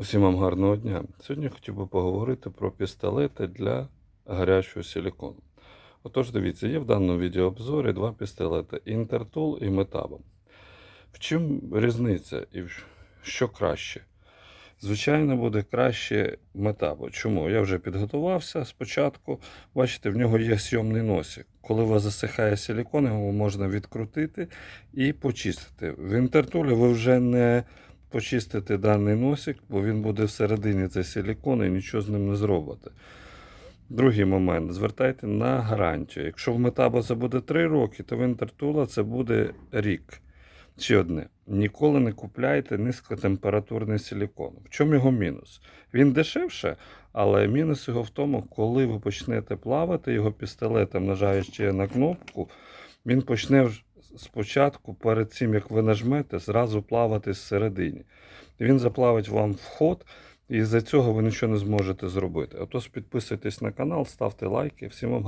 Усім вам гарного дня. Сьогодні хотів би поговорити про пістолети для гарячого силікону. Отож, дивіться, є в даному відеообзорі два пістолети Intertool і Metabo. В чим різниця і що краще? Звичайно, буде краще Metabo. Чому? Я вже підготувався спочатку. Бачите, в нього є сйомний носик. Коли у вас засихає силікон, його можна відкрутити і почистити. В Intertool ви вже не почистити даний носик, бо він буде всередині цей силікон і нічого з ним не зробите. Другий момент. Звертайте на гарантію. Якщо в Метабо це буде 3 роки, то в Інтертула це буде рік. Ще одне. Ніколи не купляйте низькотемпературний силікон. В чому його мінус? Він дешевше, але мінус його в тому, коли ви почнете плавати його пістолетом, нажаючи на кнопку, він почне ж спочатку, перед цим як ви нажмете, зразу плавати всередині. Він заплавить вам вход, і з-за цього ви нічого не зможете зробити. Отож підписуйтесь на канал, ставте лайки. Всім вам